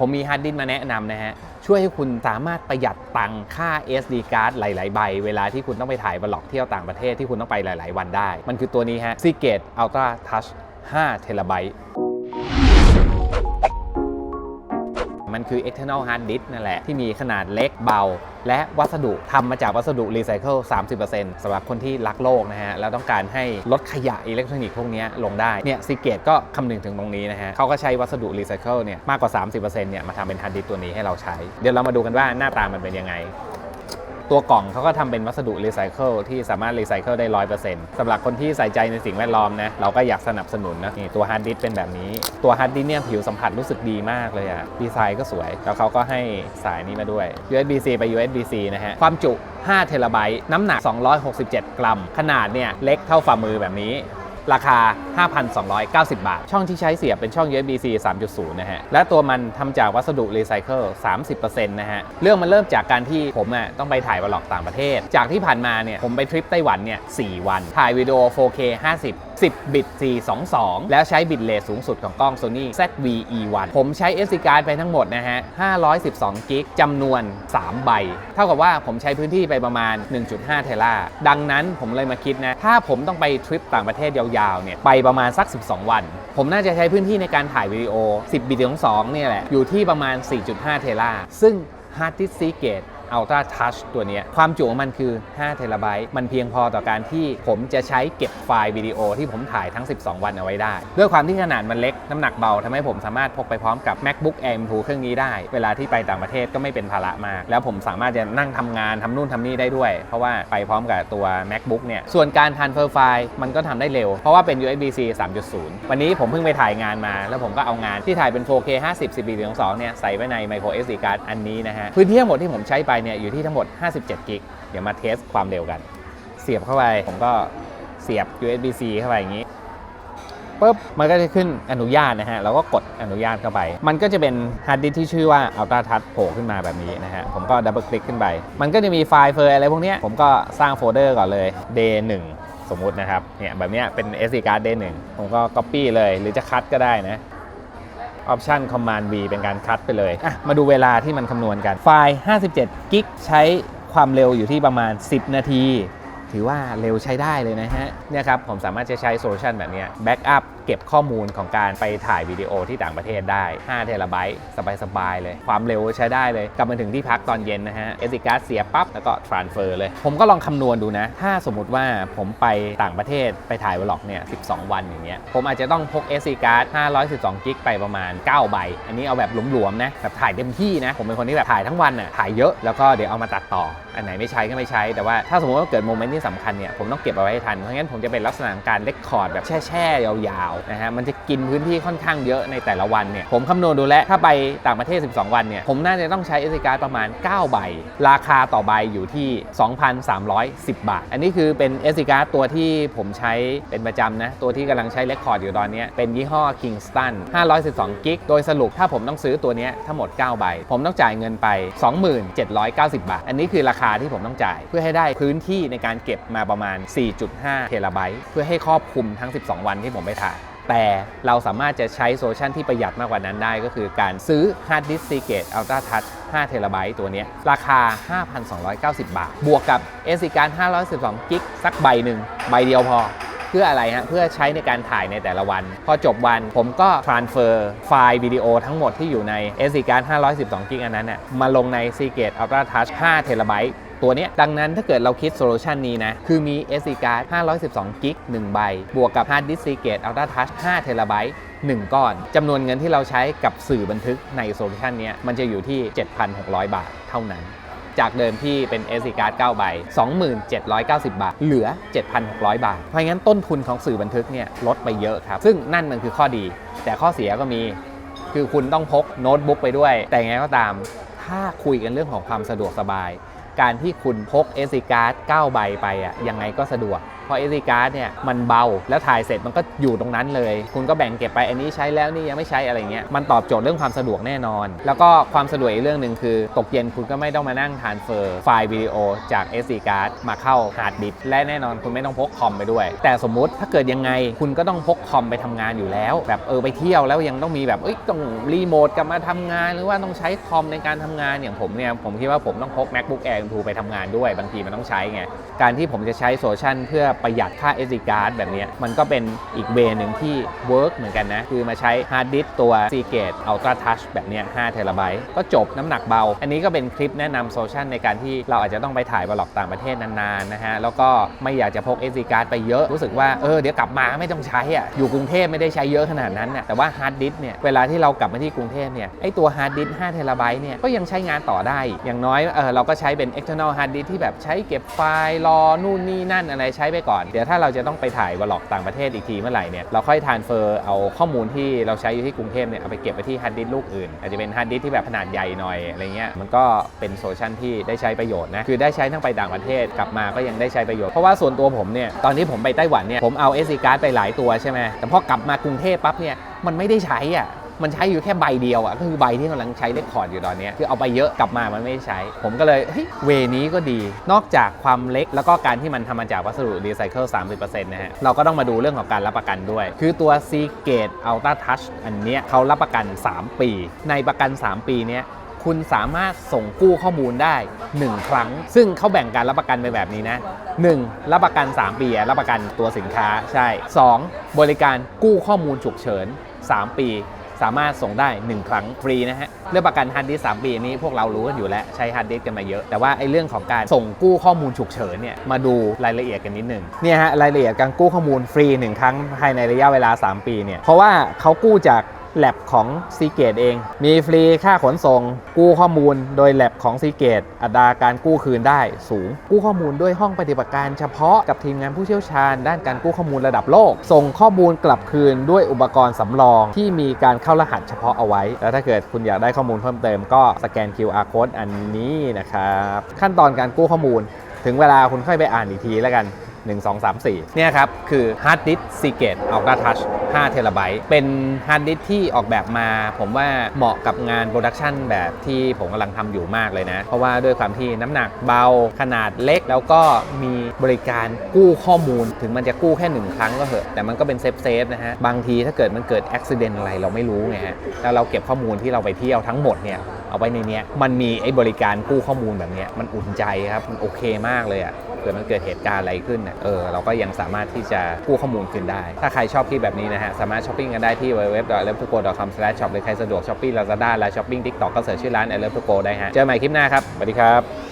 ผมมีฮาร์ดดิสก์มาแนะนำนะฮะ ช่วยให้คุณสามารถประหยัดตังค่า SD card หลาย ๆ ใบ เวลาที่คุณต้องไปถ่ายบล็อกเที่ยวต่างประเทศที่คุณต้องไปหลาย ๆ วันได้ มันคือตัวนี้ฮะ Seagate Ultra Touch 5เทราไบต์ มันคือ external hard disk นั่นแหละ ที่มีขนาดเล็กเบา และวัสดุทำมาจากวัสดุรีไซเคิล 30%สำหรับคนที่รักโลกนะฮะ แล้วต้องการให้ลดขยะอิเล็กทรอนิกส์พวกนี้ลงได้ เนี่ยซีเกตก็คำนึงถึงตรงนี้นะฮะเขาก็ใช้วัสดุรีไซเคิลเนี่ยมากกว่า 30%เนี่ยมาทำเป็นฮาร์ดดิสก์ตัวนี้ให้เราใช้ เดี๋ยวเรามาดูกันว่าหน้าตามันเป็นยังไง ตัวกล่องเขาก็ทำเป็นวัสดุรีไซเคิลที่สามารถรีไซเคิลได้ร้อยเปอร์เซ็นต์สำหรับคนที่ใส่ใจในสิ่งแวดล้อมนะเราก็อยากสนับสนุนนะนี่ตัวฮาร์ดดิสเป็นแบบนี้ ตัวฮาร์ดดิสเนี่ยผิวสัมผัสรู้สึกดีมากเลยอะดีไซน์ก็สวย แล้วเขาก็ให้สายนี้มาด้วย USB-C ไป USB-C นะฮะความจุ5เทราไบต์น้ำหนัก 267 กรัม ขนาดเนี่ยเล็กเท่าฝ่ามือแบบนี้ ราคา 5,290 บาท ช่องที่ใช้เสียบเป็นช่อง USB-C 3.0 นะฮะ และตัวมันทำจากวัสดุรีไซเคิล 30%นะฮะ เรื่องมันเริ่มจากการที่ผมอะต้องไปถ่ายวล็อกต่างประเทศ จากที่ผ่านมาเนี่ยผมไปทริปไต้หวันเนี่ย 4 วัน ถ่ายวิดีโอ 4K 50 10 บิต 422 แล้วใช้บิตเรทสูงสุดของกล้อง Sony ZV-E1 ผมใช้ SD card ไปทั้งหมดนะฮะ 512 กิกจำนวน 3 ใบ เท่ากับว่าผมใช้พื้นที่ไปประมาณ 1.5 เทราดังนั้นผมเลยมาคิดนะ ถ้าผมต้องไปทริปต่างประเทศยาวๆ เนี่ย ไปประมาณสัก 12 วัน ผมน่าจะใช้พื้นที่ในการถ่ายวิดีโอ 10 บิต2เนี่ยแหละ อยู่ที่ประมาณ 4.5 เทราซึ่ง Hard Disk Seagate Ultra Touch ตัวนี้ความจุของมันคือ 5 เทราไบต์มันเพียงพอต่อการที่ผมจะใช้เก็บไฟล์วิดีโอที่ผมถ่ายทั้ง 12 วันเอาไว้ได้ ด้วยความที่ขนาดมันเล็ก น้ำหนักเบาทำให้ผมสามารถพกไปพร้อมกับ MacBook Air M2 เครื่องนี้ได้ เวลาที่ไปต่างประเทศก็ไม่เป็นภาระมาก แล้วผมสามารถจะนั่งทำงานทำนู่นทำนี่ได้ด้วย เพราะว่าไปพร้อมกับตัว MacBook เนี่ยส่วนการ transfer ไฟล์มันก็ทำได้เร็ว เพราะว่าเป็น USB-C 3.0 วันนี้ผมเพิ่งไปถ่ายงานมา แล้วผมก็เอางานที่ถ่ายเป็น 4K 50 10 2เนี่ยใส่ไว้ใน micro SD card อันนี้นะฮะพื้นที่ทั้งหมดที่ผมใช้ไปเนี่ยอยู่ที่ทั้งหมด 57 กิก เดี๋ยวมาเทสความเร็วกัน เสียบเข้าไป ผมก็เสียบ USB-C เข้าไปอย่างนี้ปุ๊บมันก็จะขึ้นอนุญาตนะฮะ เราก็กดอนุญาตเข้าไป มันก็จะเป็นฮาร์ดดิสก์ที่ชื่อว่า Ultra Touch โผล่ขึ้นมาแบบนี้นะฮะ ผมก็ดับเบิลคลิกขึ้นไป มันก็จะมีไฟล์เฟอร์อะไรพวกเนี้ยผมก็สร้างโฟลเดอร์ก่อนเลย day 1สมมุตินะครับ เนี่ยแบบเนี้ยเป็น SD card day 1ผมก็ copy เลยหรือจะคัดก็ได้นะ ออปชัน Command V เป็นการคัดไปเลยอะมาดูเวลาที่มันคำนวณกัน ไฟล์ 57 กิกใช้ความเร็วอยู่ที่ประมาณ 10 นาที ถือว่าเร็วใช้ได้เลยนะฮะเนี่ยครับผมสามารถจะใช้โซลูชันแบบเนี้ยแบ็กอัพ เก็บข้อมูลของการไปถ่ายวิดีโอที่ต่างประเทศได้ 5 เทราไบต์สบายๆเลย ความเร็วใช้ได้เลย กลับมาถึงที่พักตอนเย็นนะฮะ SD card เสียปั๊บ แล้วก็ transfer เลย ผมก็ลองคำนวณดูนะ ถ้าสมมุติว่าผมไปต่างประเทศไปถ่ายวล็อกเนี่ย 12 วันอย่างเงี้ย ผมอาจจะต้องพก SD card 512กิกไปประมาณ 9 ใบ อันนี้เอาแบบหลวมๆนะ แบบถ่ายเต็มที่นะ ผมเป็นคนที่แบบถ่ายทั้งวันน่ะ ถ่ายเยอะ แล้วก็เดี๋ยวเอามาตัดต่อ อันไหนไม่ใช้ก็ไม่ใช้ แต่ว่าถ้าสมมติว่าเกิดโมเมนต์ที่สำคัญเนี่ย ผมต้องเก็บเอาไว้ให้ทัน เพราะงั้นผมจะเป็นลักษณะการเลคคอร์ดแบบแช่ๆยาวนะฮะมันจะกินพื้นที่ค่อนข้างเยอะในแต่ละวันเนี่ยผมคำนวณดูแล้วถ้าไปต่างประเทศ 12 วันเนี่ยผมน่าจะต้องใช้ SD card ประมาณ 9 ใบ ราคาต่อใบอยู่ที่ 2,310 บาท อันนี้คือเป็น SD card ตัวที่ผมใช้เป็นประจำนะตัวที่กำลังใช้เลคคอร์ดอยู่ตอนนี้เป็นยี่ห้อ Kingston 512กิกโดยสรุปถ้าผมต้องซื้อตัวนี้ทั้งหมด 9 ใบ ผมต้องจ่ายเงินไป 2790 บาท อันนี้คือราคาที่ผมต้องจ่าย เพื่อให้ได้พื้นที่ในการเก็บมาประมาณ 4.5 เทราไบต์เพื่อให้ครอบคลุมทั้ง 12 วันที่ผมไปถ่าย แต่เราสามารถจะใช้โซลูชันที่ประหยัดมากกว่านั้นได้ก็คือการซื้อ Hard Disk Seagate Ultra Touch 5เทราไบต์ตัวนี้ ราคา 5,290 บาท บวกกับ SD card 512กิกสักใบหนึ่งใบเดียวพอเพื่ออะไรฮะ เพื่อใช้ในการถ่ายในแต่ละวัน พอจบวันผมก็ transfer ไฟล์วิดีโอทั้งหมดที่อยู่ใน SD card 512กิกอันนั้นน่ะมาลงใน Seagate Ultra Touch 5เทราไบ ตัวนี้ดังนั้นถ้าเกิดเราคิดโซลูชันนี้นะ คือมี SD card 512กิก1ใบ บวกกับ Hard Disk Seagate Ultra Touch 5เทราไบต์1ก้อนจำนวนเงินที่เราใช้กับสื่อบันทึกในโซลูชันนี้มันจะอยู่ที่ 7,600 บาทเท่านั้น จากเดิมที่เป็น SD card 9ใบ 2790 บาท เหลือ 7,600 บาท เพราะงั้นต้นทุนของสื่อบันทึกเนี่ยลดไปเยอะครับ ซึ่งนั่นมันคือข้อดี แต่ข้อเสียก็มี คือคุณต้องพกโน้ตบุ๊กไปด้วย แต่ไงก็ตาม ถ้าคุยกันเรื่องของความสะดวกสบาย การที่คุณพก SD card 9ใบไปอะยังไงก็สะดวก เพราะ SD card เนี่ยมันเบาแล้วถ่ายเสร็จมันก็อยู่ตรงนั้นเลย คุณก็แบ่งเก็บไปอันนี้ใช้แล้วนี่ยังไม่ใช้อะไรเงี้ยมันตอบโจทย์เรื่องความสะดวกแน่นอน แล้วก็ความสะดวกอีกเรื่องหนึ่งคือ ตกเย็นคุณก็ไม่ต้องมานั่งทานเฟอร์ไฟล์วิดีโอจาก SD card มาเข้าฮาร์ดดิสก์และแน่นอนคุณไม่ต้องพกคอมไปด้วย แต่สมมุติถ้าเกิดยังไงคุณก็ต้องพกคอมไปทำงานอยู่แล้ว แบบเออไปเที่ยวแล้วยังต้องมีแบบเอ้ยต้องรีโมทกลับมาทำงาน หรือว่าต้องใช้คอมในการทำงานอย่างผมเนี่ยผมคิดว่าผมต้องพก macbook air 2ไปทำงานด้วยบางทีมันต้องใช้ไงการที่ผมจะใช้โซลชันเพื่อประหยัดค่า SD card แบบนี้มันก็เป็นอีกเวหนึ่งที่เวิร์กเหมือนกันนะ คือมาใช้ฮาร์ดดิสตัว Seagate Ultra Touch แบบนี้5เทราไบต์ก็จบน้ำหนักเบา อันนี้ก็เป็นคลิปแนะนำโซลชันในการที่เราอาจจะต้องไปถ่ายบล็อกต่างประเทศนานๆนะฮะ แล้วก็ไม่อยากจะพก SD card ไปเยอะรู้สึกว่าเออเดี๋ยวกลับมาไม่ต้องใช้อะอยู่กรุงเทพไม่ได้ใช้เยอะขนาดนั้นน่ะแต่ว่าฮาร์ดดิสเนี่ยเวลาที่เรากลับมาที่กรุงเทพเนี่ยไอตัวฮาร์ดดิส5เทราไบต์เนี่ยก็ยังใช้งานต่อได้ อย่างน้อยเออเราก็ใช้เป็น external hard disk ที่แบบใช้เก็บไฟล์รอนู่นนี่นั่นอะไรใช้ไปก่อน เดี๋ยวถ้าเราจะต้องไปถ่ายบล็อกต่างประเทศอีกทีเมื่อไหร่เนี่ยเราค่อยทานเฟอร์เอาข้อมูลที่เราใช้อยู่ที่กรุงเทพเนี่ยเอาไปเก็บไว้ที่ฮาร์ดดิสลูกอื่น อาจจะเป็นฮาร์ดดิสที่แบบขนาดใหญ่หน่อยอะไรเงี้ยมันก็เป็นโซลูชันที่ได้ใช้ประโยชน์นะคือได้ใช้ทั้งไปต่างประเทศกลับมาก็ยังได้ใช้ประโยชน์เพราะว่าส่วนตัวผมเนี่ยตอนที่ผมไปไต้หวันเนี่ยผมเอา SD card ไปหลายตัวใช่ไหมแต่พอกลับมากรุงเทพปั๊บเนี่ยมันไม่ได้ใช้อะ มันใช้อยู่แค่ใบเดียวอะก็คือใบที่กำลังใช้เลคคอร์ดอยู่ตอนนี้คือเอาไปเยอะกลับมามันไม่ได้ใช้ ผมก็เลยเฮ้ยเวนี้ก็ดี นอกจากความเล็กแล้วก็การที่มันทำมาจากวัสดุรีไซเคิล30%นะฮะเราก็ต้องมาดูเรื่องของการรับประกันด้วย คือตัว Seagate Ultra Touch อันเนี้ยเขารับประกัน 3 ปี ในประกัน 3 ปีเนี้ยคุณสามารถส่งกู้ข้อมูลได้ 1 ครั้ง ซึ่งเขาแบ่งการรับประกันไปแบบนี้นะ 1. รับประกัน 3 ปีรับประกันตัวสินค้าใช่ 2. บริการกู้ข้อมูลฉุกเฉิน 3 ปี สามารถส่งได้ 1 ครั้งฟรีนะฮะเรื่องประกันฮาร์ดดิสก์3ปีอันนี้พวกเรารู้กันอยู่แล้วใช้ฮาร์ดดิสก์กันมาเยอะ แต่ว่าไอ้เรื่องของการส่งกู้ข้อมูลฉุกเฉินเนี่ยมาดูรายละเอียดกันนิดหนึ่งเนี่ยฮะรายละเอียดการกู้ข้อมูลฟรี 1 ครั้งภายในระยะเวลา 3 ปีเนี่ยเพราะว่าเขากู้จาก แลบของ s e a g a t e เอง มีฟรีค่าขนส่ง กู้ข้อมูลโดยแลบของ s e a g a t e อัตราการกู้คืนได้สูง กู้ข้อมูลด้วยห้องปฏิบัติการเฉพาะกับทีมงานผู้เชี่ยวชาญ ด้านการกู้ข้อมูลระดับโลก ส่งข้อมูลกลับคืนด้วยอุปกรณ์สำรองที่มีการเข้ารหัสเฉพาะเอาไว้ แล้วถ้าเกิดคุณอยากได้ข้อมูลเพิ่มเติมก็สแกน QR code อันนี้นะครับขั้นตอนการกู้ข้อมูล ถึงเวลาคุณค่อยไปอ่านอีกทีแล้วกัน 1 2 3 4 เนี่ยครับ คือฮาร์ดดิส k ์ Seagate Ultra Touch 5เทราไบต์เป็นฮาร์ดดิสที่ออกแบบมา ผมว่าเหมาะกับงานโปรดักชันแบบที่ผมกำลังทำอยู่มากเลยนะ เพราะว่าด้วยความที่น้ำหนักเบาขนาดเล็ก แล้วก็มีบริการกู้ข้อมูล ถึงมันจะกู้แค่หนึ่งครั้งก็เถอะ แต่มันก็เป็นเซฟเซฟนะฮะ บางทีถ้าเกิดมันเกิดอุบิเหตุอะไรเราไม่รู้ไงฮะแล้วเราเก็บข้อมูลที่เราไปเที่ยวทั้งหมดเนี่ยเอาไว้ในนี้มันมีไอ้บริการกู้ข้อมูลแบบนี้มันอุ่นใจครับ มันโอเคมากเลยอะ่ะเกิดมันเกิดเหตุการณ์อะไรขึ้นน่ยเออเราก็ยังสามารถที่จะกู้ข้อมูลคืนได้ ถ้าใครชอบที่แบบนี้นะฮะ สามารถช้อปปิ้งกันได้ที่ www.leptogo.com/shop หรือใครสะดวกช้อปปิ้ง Lazada และช้อปปิ้ง TikTok ก็เสิร์ชชื่อร้าน e l e p t o g o ได้ฮะ เจอกันใหม่คลิปหน้าครับ สวัสดีครับ